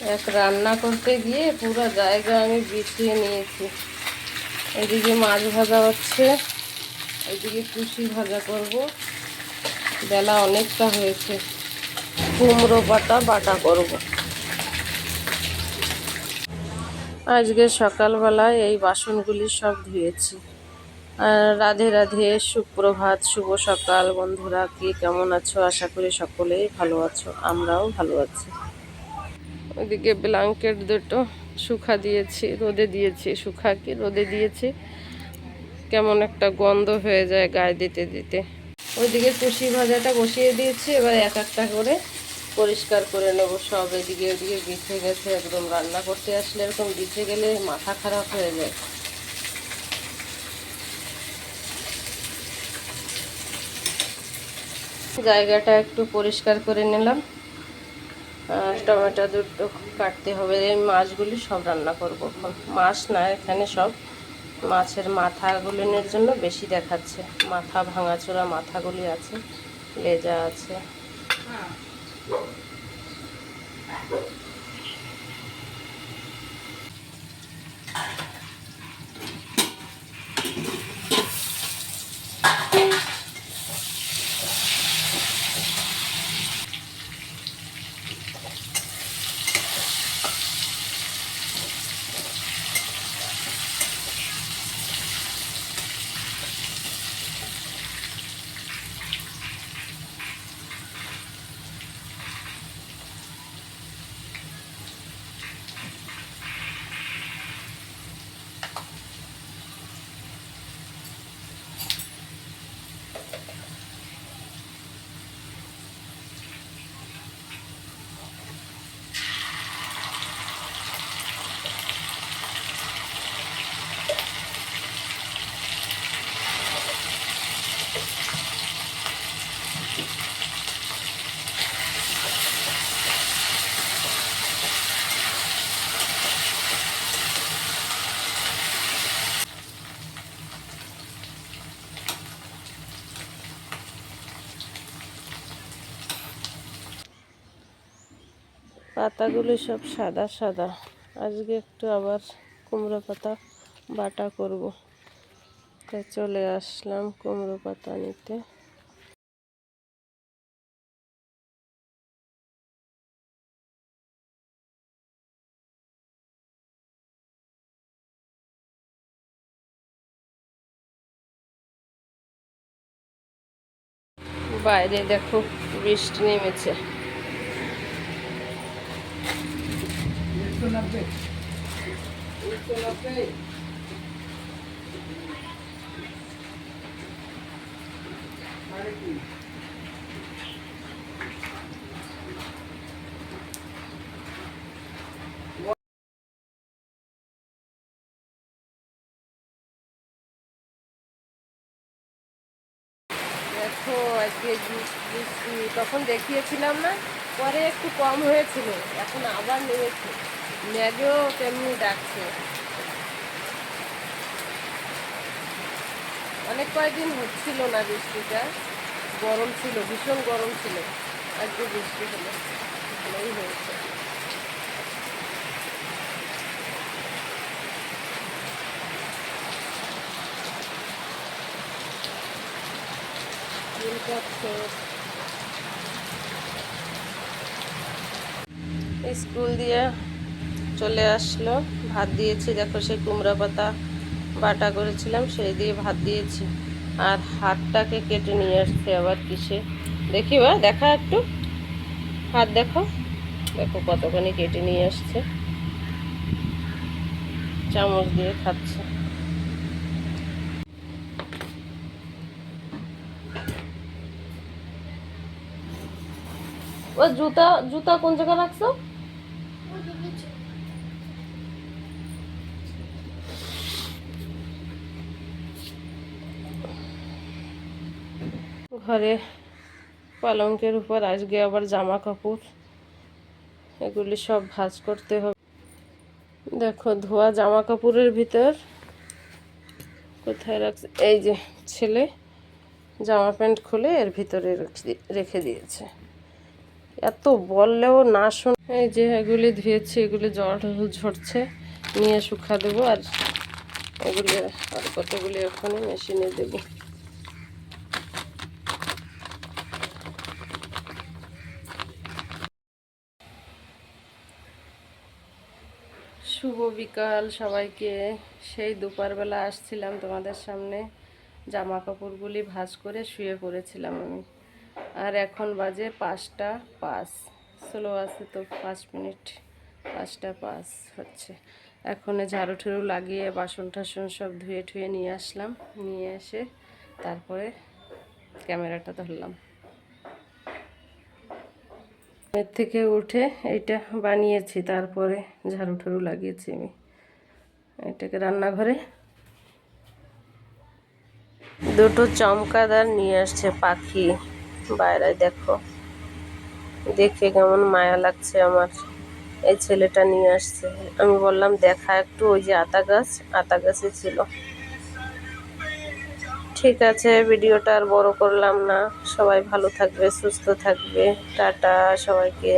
এক রান্না করতে গিয়ে পুরো জায়গা আমি বিছিয়ে নিয়েছি। এদিকে মাছ ভাজা হচ্ছে, এদিকে কুশি ভাজা করব। বেলা অনেকটা হয়েছে। কুমড়ো বাটা বাটা করব। আজকে সকালবেলায় এই বাসনগুলি সব ধুয়েছি। আর রাধে রাধে, সুপ্রভাত, শুভ সকাল বন্ধুরা। কি কেমন আছো? আশা করি সকলেই ভালো আছো, আমরাও ভালো আছি। ওইদিকে ব্ল্যাঙ্কেট দুটো শুকা দিয়েছি, রোদে দিয়েছি, শুকা কি রোদে দিয়েছি। কেমন একটা গন্ধ হয়ে যায় গায়ে দিতে দিতে। ওইদিকে কুশি ভাজাটা বসিয়ে দিয়েছি, এবার এক একটা করে পরিষ্কার করে নেব সব। এদিকে ওদিকে বিছে গেছে একদম রান্না করতে আসলে এরকম বিছে গেলে মাথা খারাপ হয়ে যায়। জায়গাটা একটু পরিষ্কার করে নিলাম। টমেটো দুটো কাটতে হবে, এই মাছগুলি সব রান্না করব। মাছ না, এখানে সব মাছের মাথাগুলিনের জন্য বেশি দেখাচ্ছে। মাথা ভাঙাচোরা মাথাগুলি আছে, লেজা আছে। পাতাগুলি সব সাদা সাদা। আজকে একটু আবার কুমড়ো পাতা বাটা করব। তাই চলে আসলাম কুমড়ো পাতা নিতে। বাইরে দেখো বৃষ্টি নেমেছে। দেখো আজকে তখন দেখিয়েছিলাম না পরে একটু কম হয়েছিল এখন আবার নেমেছে। ম্যাগেও তেমনি ডাকছে। অনেক কয়েকদিন হচ্ছিল না বৃষ্টিটা। গরম ছিল, ভীষণ গরম ছিল। আজকে বৃষ্টি হলো, ভালোই হয়েছে। স্কুল দিয়ে চলে আসলো। ভাত দিয়েছি, দেখো সেই কুমড়া পাতা বাটা করেছিলাম, সেই দিয়ে ভাত দিয়েছি। আর হাতটাকে কেটে নিয়ে আসছে আবার কিসে। দেখি বা, দেখা একটু। হাত দেখো। দেখো কতখানি কেটে নিয়ে আসছে। চামচ দিয়ে খাচ্ছে। ও, জুতা জুতা কোন জায়গায় রাখছো? ঘরে পালঙ্কের উপর, আজকে আবার জামা কাপড় এগুলি সব ভাঁজ করতে হবে। দেখো, ধোয়া জামা কাপড়ের ভিতর। কোথায় রাখছে? এই যে ছেলে জামা প্যান্ট খুলে এর ভিতরে রেখে দিয়েছে। এত বললেও না শুন এই যে এগুলি ধুয়েছি, এগুলি জল ঝরছে, নিয়ে শুকা দেবো। আর এগুলি আর কতগুলি ওখানে মেশিনে দেবো। শুভ বিকাল সবাইকে। সেই দুপুরবেলা আসছিলাম তোমাদের সামনে। জামা কাপড়গুলি ভাঁজ করে শুয়ে পড়েছিলাম আমি। আর এখন বাজে পাঁচটা পাঁচ। স্লো আছে তো পাঁচ মিনিট, পাঁচটা পাঁচ হচ্ছে। এখন ঝাড়ু ঠুড়ু লাগিয়ে বাসন টাসন সব ধুয়ে ঠুয়ে নিয়ে আসলাম। নিয়ে এসে তারপরে ক্যামেরাটা ধরলাম। এর থেকে উঠে এইটা বানিয়েছি, তারপরে ঝাড়ু ঠাড়ু লাগিয়েছি আমি। এটাকে রান্নাঘরে দুটো চমকাদার নিয়ে আসছে পাখি। বাইরে দেখো, দেখে কেমন মায়া লাগছে আমার। এই ছেলেটা নিয়ে আসছে। আমি বললাম, দেখা একটু, ওই যে আতা গাছ, আতা গাছে ছিল। ঠিক আছে ভিডিওটা আর বড় করলাম না। সবাই ভালো থাকবে সুস্থ থাকবে। টাটা সবাইকে।